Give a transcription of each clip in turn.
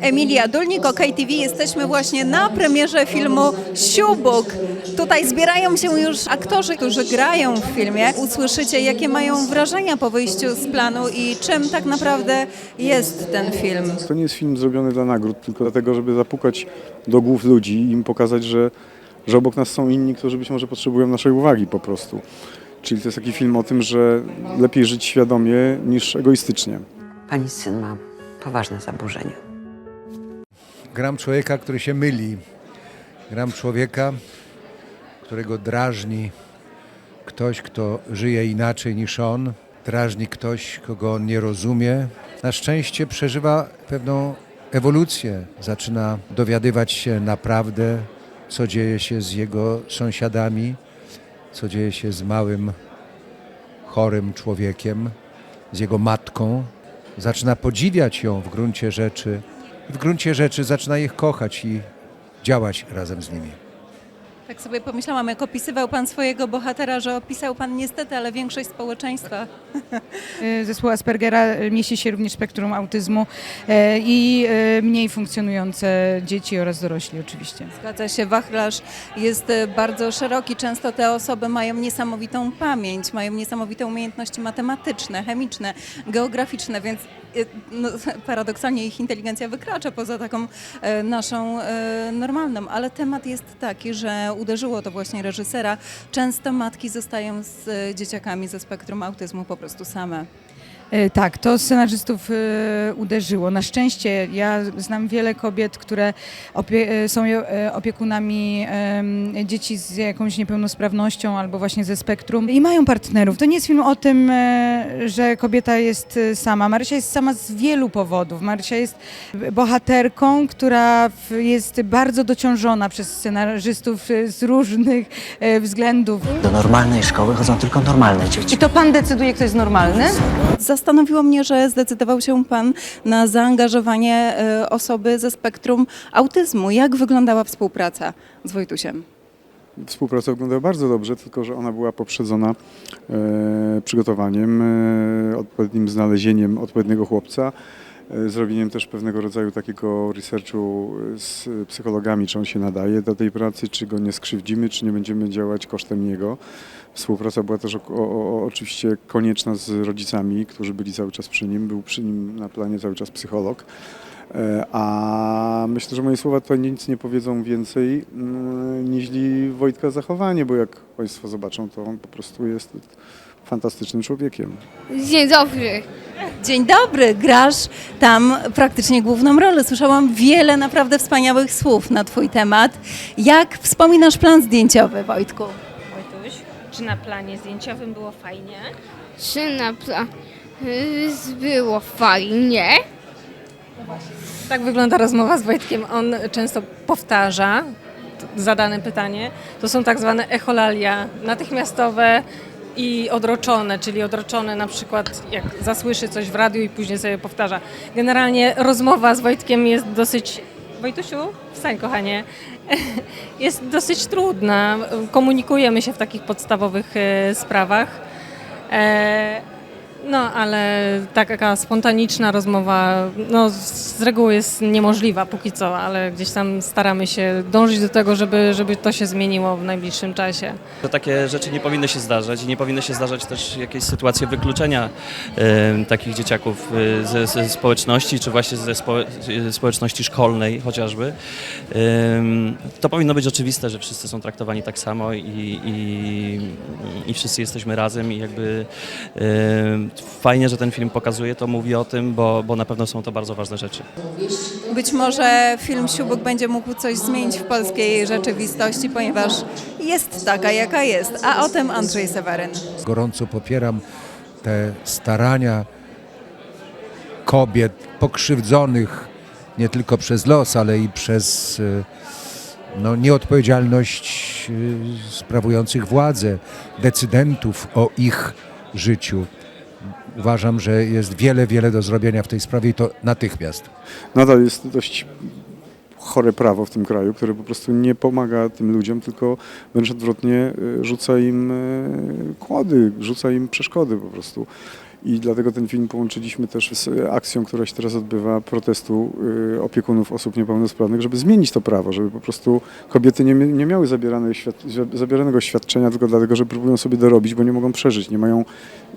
Emilia Dulnik, OK TV. Jesteśmy właśnie na premierze filmu Siubuk. Tutaj zbierają się już aktorzy, którzy grają w filmie. Usłyszycie, jakie mają wrażenia po wyjściu z planu i czym tak naprawdę jest ten film. To nie jest film zrobiony dla nagród, tylko dlatego, żeby zapukać do głów ludzi i im pokazać, że, że obok nas są inni, którzy być może potrzebują naszej uwagi po prostu. Czyli to jest taki film o tym, że lepiej żyć świadomie niż egoistycznie. Pani syn ma poważne zaburzenia. Gram człowieka, który się myli. Gram człowieka, którego drażni ktoś, kto żyje inaczej niż on. Drażni ktoś, kogo on nie rozumie. Na szczęście przeżywa pewną ewolucję. Zaczyna dowiadywać się naprawdę, co dzieje się z jego sąsiadami, co dzieje się z małym, chorym człowiekiem, z jego matką. Zaczyna podziwiać ją w gruncie rzeczy w gruncie rzeczy zaczyna ich kochać i działać razem z nimi. Tak sobie pomyślałam, jak opisywał Pan swojego bohatera, że opisał Pan niestety, ale większość społeczeństwa. E, Zespół Aspergera mieści się również spektrum autyzmu e, i e, mniej funkcjonujące dzieci oraz dorośli oczywiście. Zgadza się, wachlarz jest e, bardzo szeroki. Często te osoby mają niesamowitą pamięć, mają niesamowite umiejętności matematyczne, chemiczne, geograficzne, więc no, paradoksalnie ich inteligencja wykracza poza taką naszą normalną. Ale temat jest taki, że uderzyło to właśnie reżysera. Często matki zostają z e, dzieciakami ze spektrum autyzmu po prostu same. E, Tak, to scenarzystów e, uderzyło. Na szczęście ja znam wiele kobiet, które opie są opiekunami dzieci z jakąś niepełnosprawnością albo właśnie ze spektrum i mają partnerów. To nie jest film o tym, że kobieta jest sama. Marysia jest sama z wielu powodów. Marysia jest bohaterką, która jest bardzo dociążona przez scenarzystów z różnych e, względów. Do normalnej szkoły chodzą tylko normalne dzieci. I to pan decyduje, kto jest normalny? Zastanowiło mnie, że zdecydował się Pan na zaangażowanie e, osoby ze spektrum autyzmu. Jak wyglądała współpraca z Wojtusiem? Współpraca wyglądała bardzo dobrze, tylko że ona była poprzedzona e, przygotowaniem, e, odpowiednim znalezieniem odpowiedniego chłopca, zrobieniem też pewnego rodzaju takiego researchu z psychologami, czy on się nadaje do tej pracy, czy go nie skrzywdzimy, czy nie będziemy działać kosztem niego. Współpraca była też o, o, oczywiście konieczna z rodzicami, którzy byli cały czas przy nim. Był przy nim na planie cały czas psycholog. E, A myślę, że moje słowa tutaj nic nie powiedzą więcej mm, niż Wojtka zachowanie, bo jak Państwo zobaczą, to on po prostu jest fantastycznym człowiekiem. Dzień dobry. Dzień dobry, grasz tam praktycznie główną rolę. Słyszałam wiele naprawdę wspaniałych słów na Twój temat. Jak wspominasz plan zdjęciowy, Wojtku? Wojtuś, czy na planie zdjęciowym było fajnie? Czy na pla... y, było fajnie? Tak wygląda rozmowa z Wojtkiem. On często powtarza zadane pytanie. To są tak zwane echolalia natychmiastowe i odroczone, czyli odroczone na przykład jak zasłyszy coś w radiu i później sobie powtarza. Generalnie rozmowa z Wojtkiem jest dosyć... Wojtusiu, wstań kochanie. Jest dosyć trudna. Komunikujemy się w takich podstawowych e, sprawach. No, ale taka spontaniczna rozmowa no, z reguły jest niemożliwa póki co, ale gdzieś tam staramy się dążyć do tego, żeby, żeby to się zmieniło w najbliższym czasie. To takie rzeczy nie powinny się zdarzać i nie powinny się zdarzać też jakieś sytuacje wykluczenia takich dzieciaków e, ze, ze społeczności, czy właśnie ze spo, e, społeczności szkolnej chociażby. To powinno być oczywiste, że wszyscy są traktowani tak samo i, i, i wszyscy jesteśmy razem i jakby fajnie, że ten film pokazuje to, mówi o tym, bo, bo na pewno są to bardzo ważne rzeczy. Być może film Siubuk będzie mógł coś zmienić w polskiej rzeczywistości, ponieważ jest taka, jaka jest. A o tym Andrzej Seweryn. Gorąco popieram te starania kobiet pokrzywdzonych nie tylko przez los, ale i przez e, no, nieodpowiedzialność e, sprawujących władzę, decydentów o ich życiu. Uważam, że jest wiele, wiele do zrobienia w tej sprawie i to natychmiast. Nadal jest dość chore prawo w tym kraju, które po prostu nie pomaga tym ludziom, tylko wręcz odwrotnie y, rzuca im y, kłody, rzuca im przeszkody po prostu. I dlatego ten film połączyliśmy też z akcją, która się teraz odbywa, protestu y, opiekunów osób niepełnosprawnych, żeby zmienić to prawo, żeby po prostu kobiety nie, nie miały zabieranego świadczenia tylko dlatego, że próbują sobie dorobić, bo nie mogą przeżyć, nie mają,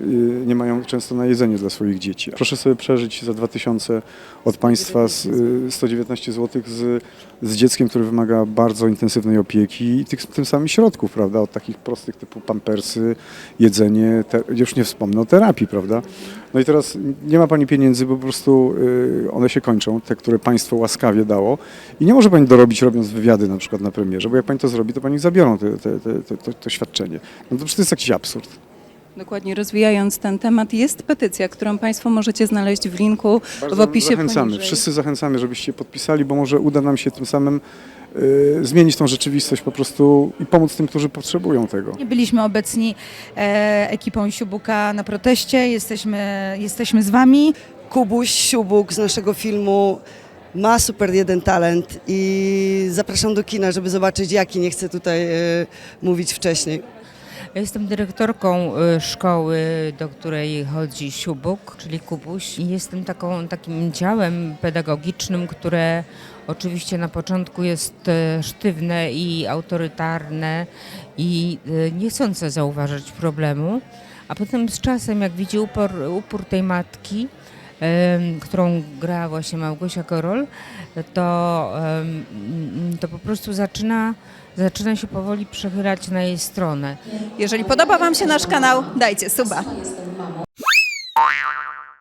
y, nie mają często na jedzenie dla swoich dzieci. Proszę sobie przeżyć za 2000 od państwa z, y, 119 zł z, z dzieckiem, które wymaga bardzo intensywnej opieki i tych, tym samym środków, prawda, od takich prostych typu pampersy, jedzenie, już nie wspomnę o terapii, prawda. No i teraz nie ma Pani pieniędzy, bo po prostu y, one się kończą, te, które państwo łaskawie dało i nie może Pani dorobić robiąc wywiady na przykład na premierze, bo jak Pani to zrobi, to Pani zabiorą te, te, te, to, to świadczenie. No to przecież jest jakiś absurd. Dokładnie rozwijając ten temat, jest petycja, którą Państwo możecie znaleźć w linku w Bardzo opisie zachęcamy, poniżej. wszyscy zachęcamy, żebyście podpisali, bo może uda nam się tym samym y, zmienić tą rzeczywistość po prostu i pomóc tym, którzy potrzebują tego. Nie byliśmy obecni e, ekipą Siubuka na proteście, jesteśmy, jesteśmy z Wami. Kubuś Siubuk z naszego filmu ma super jeden talent i zapraszam do kina, żeby zobaczyć jaki, nie chcę tutaj e, mówić wcześniej. Ja Jestem dyrektorką y, szkoły, do której chodzi Siubuk, czyli Kubuś. I jestem taką, takim ciałem pedagogicznym, które oczywiście na początku jest e, sztywne i autorytarne i e, nie chcące zauważać problemu, a potem z czasem, jak widzi upor, upór tej matki, którą grała właśnie Małgosia Korol, to, em, to po prostu zaczyna, zaczyna się powoli przechylać na jej stronę. Jeżeli podoba Wam się nasz kanał, dajcie suba.